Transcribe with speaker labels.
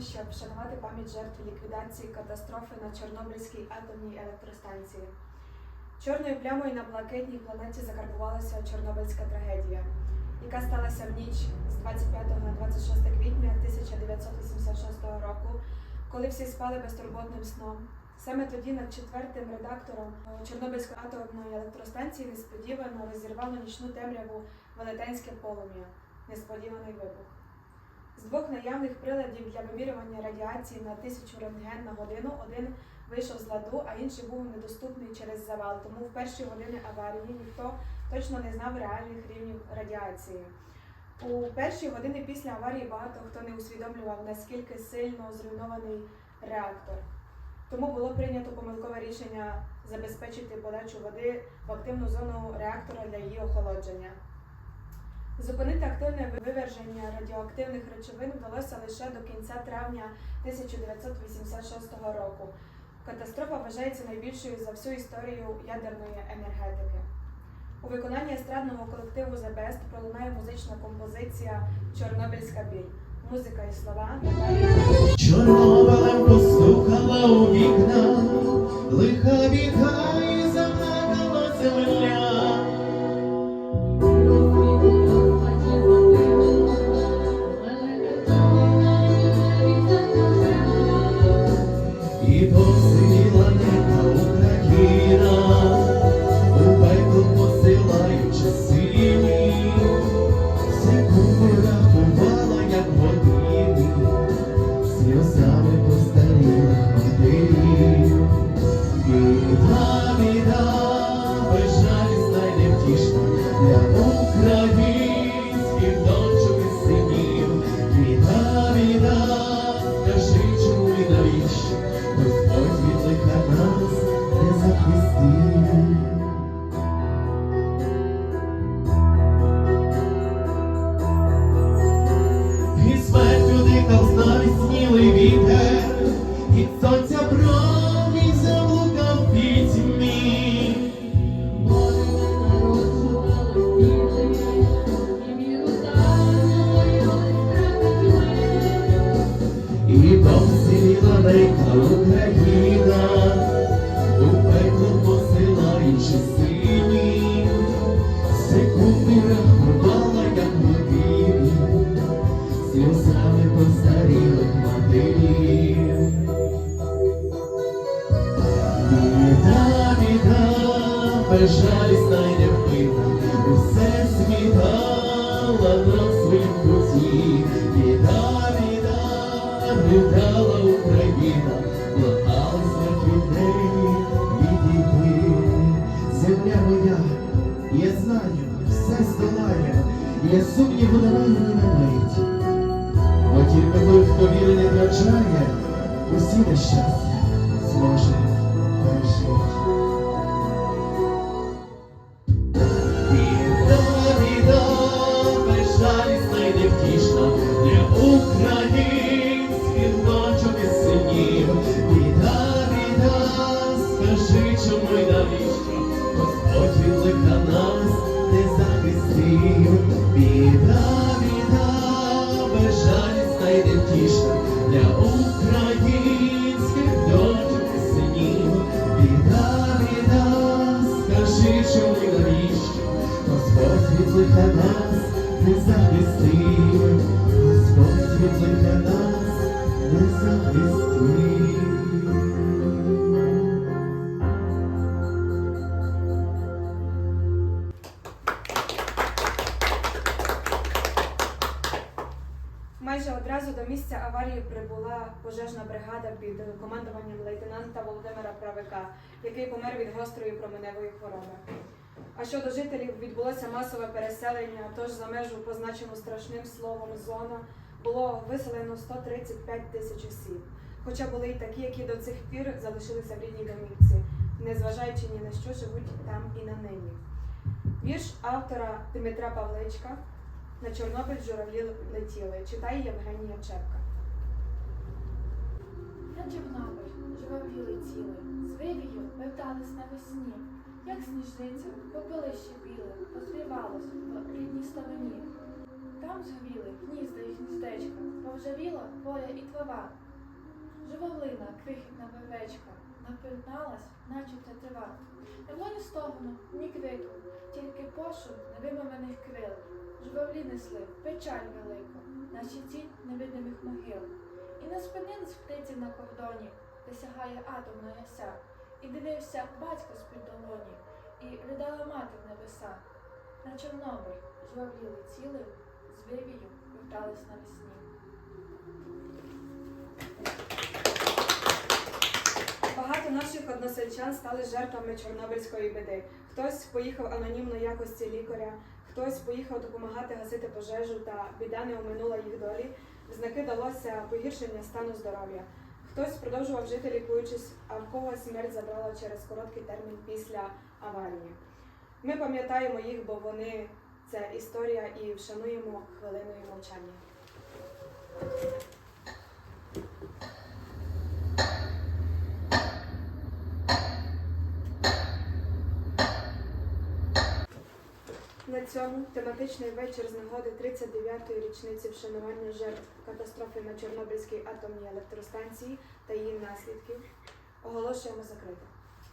Speaker 1: щоб вшанувати пам'ять жертв ліквідації катастрофи на Чорнобильській атомній електростанції. Чорною плямою на блакитній планеті закарбувалася Чорнобильська трагедія, яка сталася в ніч з 25 на 26 квітня 1986 року, коли всі спали безтурботним сном. Саме тоді над четвертим редактором Чорнобильської атомної електростанції несподівано розірвало нічну темряву велетенське полум'я, несподіваний вибух. З двох наявних приладів для вимірювання радіації на тисячу рентген на годину один вийшов з ладу, а інший був недоступний через завал. Тому в перші години аварії ніхто точно не знав реальних рівнів радіації. У перші години після аварії багато хто не усвідомлював, наскільки сильно зруйнований реактор. Тому було прийнято помилкове рішення забезпечити подачу води в активну зону реактора для її охолодження. Зупинити активне виверження радіоактивних речовин вдалося лише до кінця травня 1986 року. Катастрофа вважається найбільшою за всю історію ядерної енергетики. У виконанні естрадного колективу The Best пролунає музична композиція Чорнобильська біль. Музика і слова.
Speaker 2: Чорнобилем постукала у вікна, лиха біда сонця промінь заблукав пітьмі. І посивіла ненька Україна, усе змітала на своїм путі. Біда, біда, ридала Україна, благала смерть від неї відійти. Земля моя, я знаю, все здолає, я сумніву не на. Бо тільки той, хто віри не втрачає, усі нещастя зможе пережити. Лиха нас не захистив, Господь від лиха нас не захистив.
Speaker 1: Майже одразу до місця аварії прибула пожежна бригада під командуванням лейтенанта Володимира Правика, який помер від гострої променевої хвороби. А щодо жителів відбулося масове переселення, тож за межу, позначену страшним словом зона, було виселено 135 тисяч осіб. Хоча були й такі, які до цих пір залишилися в рідній домівці, незважаючи ні на що живуть там і на нині. Вірш автора Дмитра Павличка на Чорнобиль журавлі летіли. Читає Євгенія Чепка.
Speaker 3: На Чорнобиль журавлі летіли, з вивію вертались навесні, як сніжниця попелище біле, розривалось в рідній ставині. Там згоріли гнізда і гніздечка, повжавіла поля і трава. Журавлина, крихітна вервечка, напирналась, наче тетива. Не було ні стогону, ні крику, тільки пошум невимовлених крил. Журавлі несли печаль велику, на щиті невидимих могил. І не спинились птиці на кордоні, де сягає атомна яся, і дивився батько долоні, і ридала мати в небеса. На Чорнобиль журавлі летіли, з вивію вертались навесні.
Speaker 1: Багато наших односельчан стали жертвами Чорнобильської біди. Хтось поїхав анонімно якості лікаря, хтось поїхав допомагати гасити пожежу, та біда не оминула їх долі. Знаки далося погіршення стану здоров'я. Хтось продовжував жити лікуючись, а в когось смерть забрала через короткий термін після аварії. Ми пам'ятаємо їх, бо вони це історія і вшануємо хвилиною мовчання. На цьому тематичний вечір з нагоди 39-ї річниці вшанування жертв катастрофи на Чорнобильській атомній електростанції та її наслідків оголошуємо закритим.